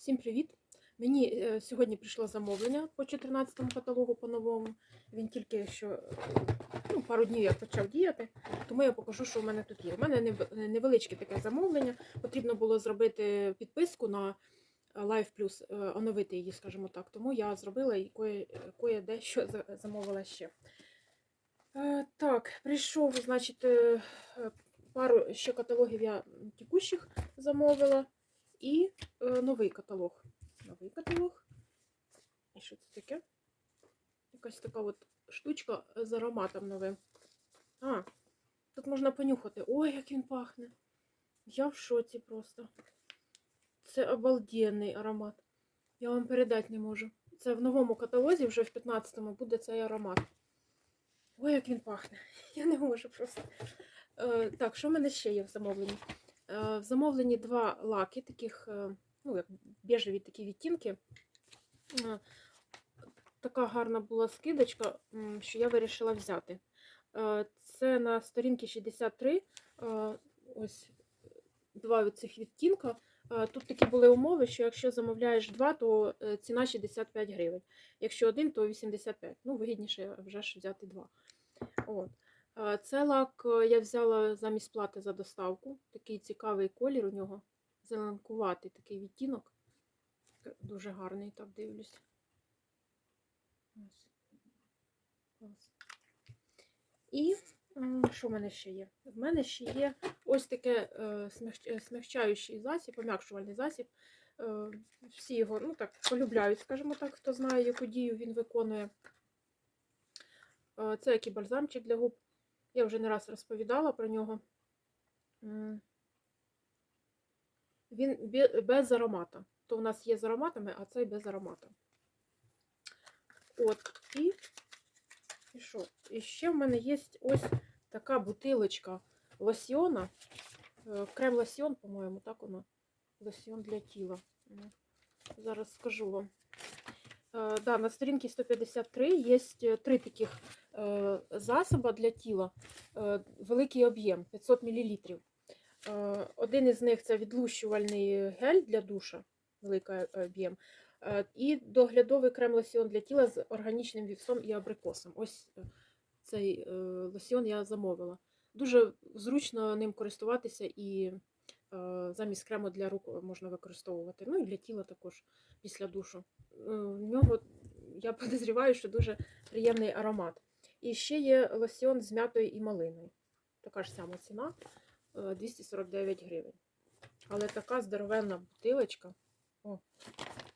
Всім привіт! Мені е, сьогодні прийшло замовлення по 14 му каталогу по-новому. Він тільки що е, ну, пару днів як почав діяти, тому я покажу, що в мене тут є. У мене невеличке таке замовлення. Потрібно було зробити підписку на Live Plus, е, оновити її, скажімо так. Тому я зробила і кое, кое замовила ще. Е, Так, прийшов, значить, е, е, пару ще каталогів я текущих замовила. І е, новий каталог. Новий каталог. І що це таке? Якась така от штучка з ароматом новим. А, тут можна понюхати. Ой, як він пахне. Я в шоці просто. Це обалденний аромат. Я вам передати не можу. Це в новому каталозі, вже в 15-му буде цей аромат. Ой, як він пахне. Я не можу просто. Е, так, що в мене ще є в замовленні? Е, В замовленні два лаки, таких, е, ну, як біжеві такі відтінки. Е, Така гарна була скидочка, що я вирішила взяти. Це на сторінці 63. е, Ось два цих відтінка. Тут такі були умови, що якщо замовляєш два, то ціна 65 гривень. Якщо один, то 85. Ну, вигідніше вже ж взяти два. От. Е, Це лак е, я взяла замість плати за доставку. Такий цікавий колір у нього. Зеленкуватий такий відтінок. Дуже гарний, так дивлюсь. І що в мене ще є? В мене ще є ось таке е, смягч- смягчаючий засіб, пом'якшувальний засіб. Всі його ну так, полюбляють, скажімо так, хто знає, яку дію він виконує. Це який бальзамчик для губ. Я вже не раз розповідала про нього. Він без аромата. То у нас є з ароматами, а цей без аромата. От, і, і що? І ще в мене є ось така бутилочка лосьйона. Е, Крем лосьйон, по-моєму, так воно. Лосьйон для тіла. Зараз скажу вам. Е, Да, на сторінці 153 є три таких е, засоба для тіла. Е, Великий об'єм 500 мл. Один із них це відлущувальний гель для душа, великий об'єм. Е, І доглядовий крем лосьйон для тіла з органічним вівсом і абрикосом. Ось е, цей е, лосьйон я замовила. Дуже зручно ним користуватися і е, замість крему для рук можна використовувати. Ну і для тіла також після душу. Е, В нього я підозріваю, що дуже приємний аромат. І ще є лосьйон з м'ятою і малиною. Така ж сама ціна е, 249 гривень. Але така здоровенна бутилочка. О,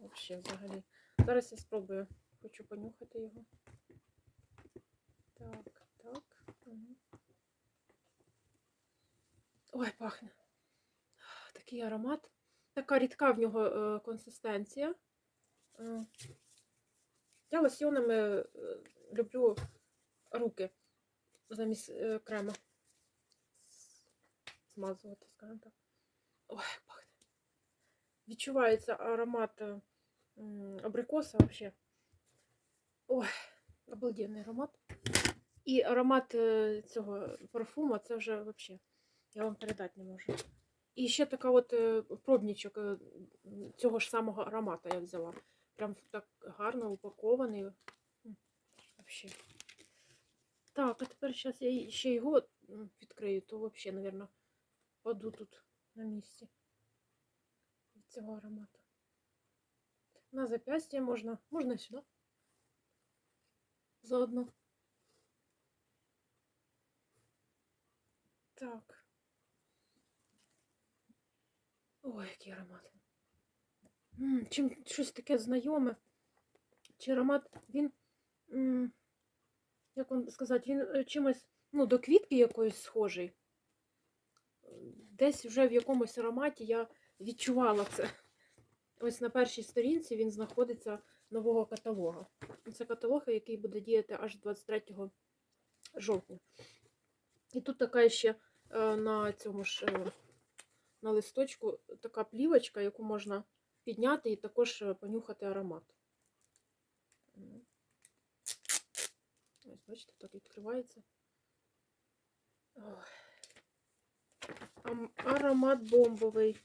взагалі, взагалі. Зараз я спробую. Хочу понюхати його. Так, так. Угу. Ой, пахне. Такий аромат. Така рідка в нього е, консистенція. Е, Я лосьйонами е, люблю руки замість е, крема змазувати, скажімо так. Ой, пахне. Відчувається аромат е, абрикоса взагалі. Ой, обалденний аромат. І аромат е, цього парфуму це вже взагалі. Я вам передати не можу. І ще така от пробничок цього ж самого аромата я взяла. Прям так гарно упакований. Вообще. Так, а тепер зараз я ще його відкрию, то взагалі, мабуть, паду тут на місці від цього аромату. На запястье можна, можна сюди. Заодно. Так. Ой, який аромат. М, Чим щось таке знайоме. Чи аромат, він, м, як вам сказати, він е, чимось ну, до квітки якоїсь схожий. Десь вже в якомусь ароматі я відчувала це. Ось на першій сторінці він знаходиться нового каталога. Це каталог, який буде діяти аж 23 жовтня. І тут така ще е, на цьому ж е, на листочку така плівочка, яку можна підняти і також понюхати аромат. М. Ось, бачите, так відкривається. Ой. Аромат бомбовий.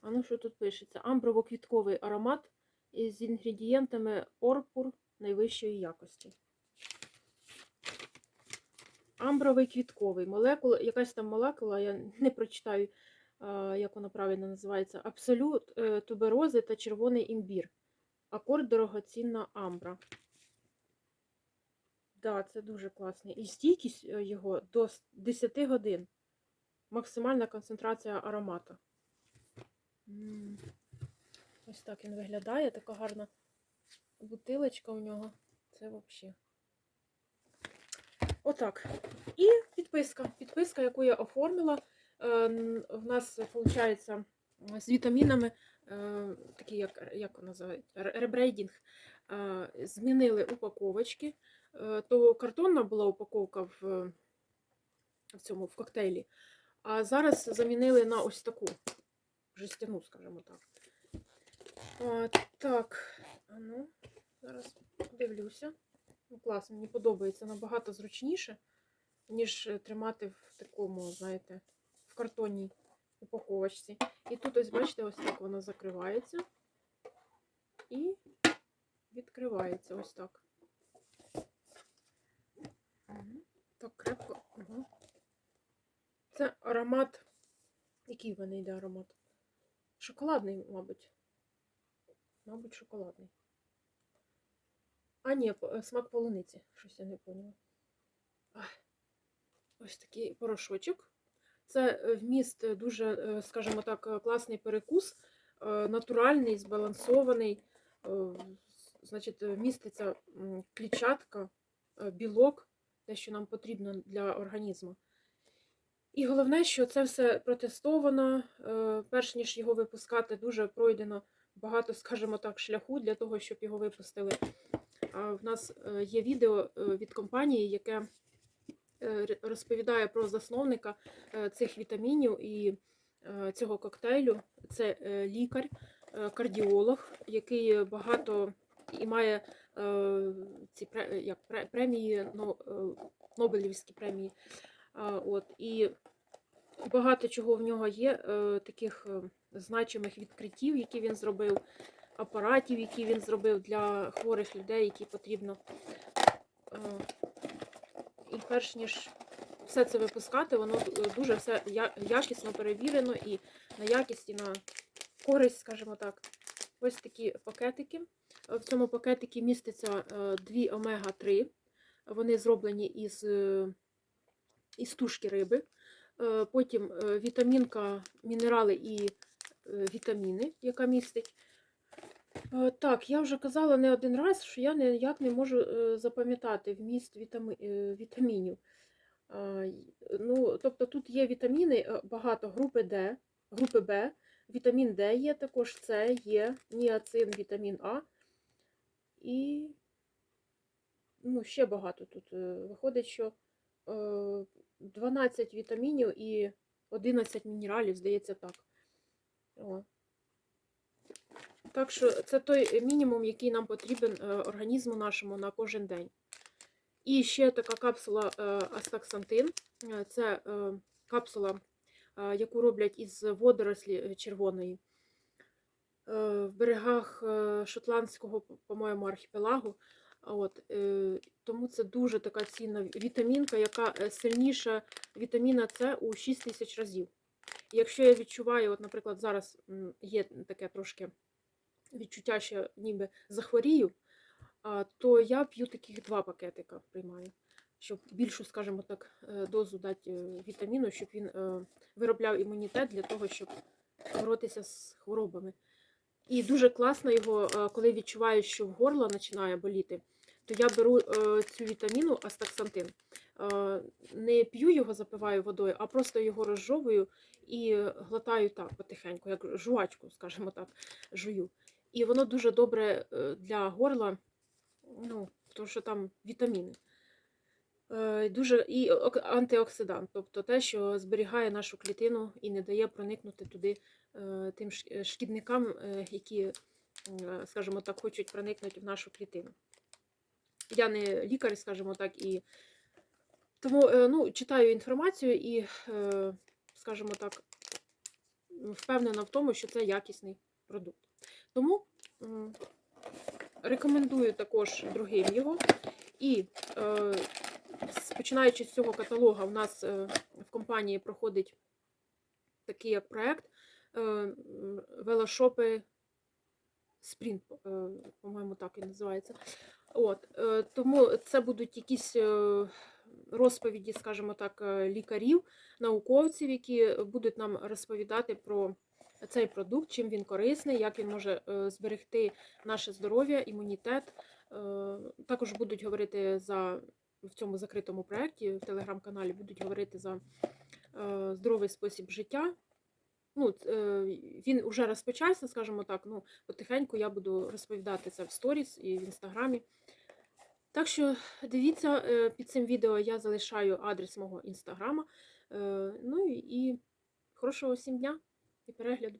А ну що тут пишеться? Амброво-квітковий аромат з інгредієнтами орпур найвищої якості. Амбровий квітковий. Молекула, якась там молекула, я не прочитаю, як вона правильно називається. Абсолют е, туберози та червоний імбір. Акорд дорогоцінна амбра. Да, це дуже класний. І стійкість е, його до 10 годин. Максимальна концентрація аромату. Ось так він виглядає. Така гарна бутилочка у нього. Це взагалі. Отак. І підписка. Підписка, яку я оформила. Е, В нас виходить з вітамінами, е, такі як, як називають, ребрейдінг. Змінили упаковочки. Е, То картонна була упаковка в, в цьому в коктейлі. А зараз замінили на ось таку жестяну, скажімо так. А, так, ну, зараз дивлюся. Ну, клас, мені подобається набагато зручніше, ніж е, тримати в такому, знаєте, в картонній упаковочці. І тут ось, бачите, ось так вона закривається і відкривається ось так. Так, крепко. Ага. Це аромат. Який в мене йде аромат? Шоколадний, мабуть. Мабуть, шоколадний. А, ні, е, смак полуниці. Щось я не поняла. Ось такий порошочок. Це е, вміст е, дуже, скажімо так, класний перекус, натуральний, збалансований. Значить, міститься клітчатка, білок, те, що нам потрібно для організму. І головне, що це все протестовано, е, перш ніж його випускати, дуже пройдено багато, скажімо так, шляху для того, щоб його випустили. А В нас е, є відео е, від компанії, яке розповідає про засновника цих вітамінів і цього коктейлю. Це лікар, кардіолог, який багато і має ці як премії, е, Нобелівські премії. От, і багато чого в нього є, е, таких е, значимих відкриттів, які він зробив, апаратів, які він зробив для хворих людей, які потрібно. Е, і перш ніж все це випускати, воно дуже все якісно перевірено і на якість, і на користь, скажімо так. Ось такі пакетики. В цьому пакетикі міститься е, дві омега-3. Вони зроблені із, е, із тушки риби. Е, Потім вітамінка, мінерали і вітаміни, яка містить. Так, я вже казала не один раз, що я ніяк не можу запам'ятати вміст вітами, е, вітамінів. Ну, тобто тут є вітаміни, багато групи Д, групи Б, вітамін Д є, також С, є, ніацин, вітамін А. І ну, ще багато тут. е, Виходить, що е, 12 вітамінів і 11 мінералів, здається, так. О. Так що це той мінімум, який нам потрібен е, організму нашому на кожен день. І ще така капсула е, астаксантин. Е, Це е, капсула, е, яку роблять із водорослі е, червоної. Е, В берегах е, шотландського, по- по-моєму, архіпелагу. От, е, тому це дуже така цінна вітамінка, яка сильніша вітаміна С у 6 тисяч разів. Якщо я відчуваю, от, наприклад, зараз є таке трошки відчуття, що ніби захворію, то я п'ю таких два пакетика приймаю, щоб більшу, скажімо так, дозу дати вітаміну, щоб він виробляв імунітет для того, щоб боротися з хворобами. І дуже класно його, е, коли відчуваю, що в горло починає боліти, то я беру е, цю вітаміну астаксантин. Е, Не п'ю його, запиваю водою, а просто його розжовую і глотаю так потихеньку, як жувачку, скажімо так, жую. І воно дуже добре для горла, ну, тому що там вітаміни. Дуже і антиоксидант, тобто те, що зберігає нашу клітину і не дає проникнути туди тим е, шкідникам, е, які, е, скажімо так, хочуть проникнути в нашу клітину. Я не лікар, скажімо так, і тому е, ну, читаю інформацію і, е, скажімо так, впевнена в тому, що це якісний продукт. Тому рекомендую також другим його. І е, починаючи з цього каталога, у нас е, в компанії проходить такий як проект е, велошопи Спринт, е, по-моєму, так і називається. От, е, тому це будуть якісь е, розповіді, скажімо так, е, лікарів, науковців, які будуть нам розповідати про цей продукт, чим він корисний, як він може е, зберегти наше здоров'я, імунітет. Е, Також будуть говорити за в цьому закритому проєкті в телеграм-каналі будуть говорити за е, здоровий спосіб життя. Ну, е, він вже розпочався, скажімо так. Ну, потихеньку я буду розповідати це в сторіс і в інстаграмі. Так що дивіться, е, під цим відео я залишаю адрес мого інстаграма. Е, Ну і хорошого всім дня і перегляду.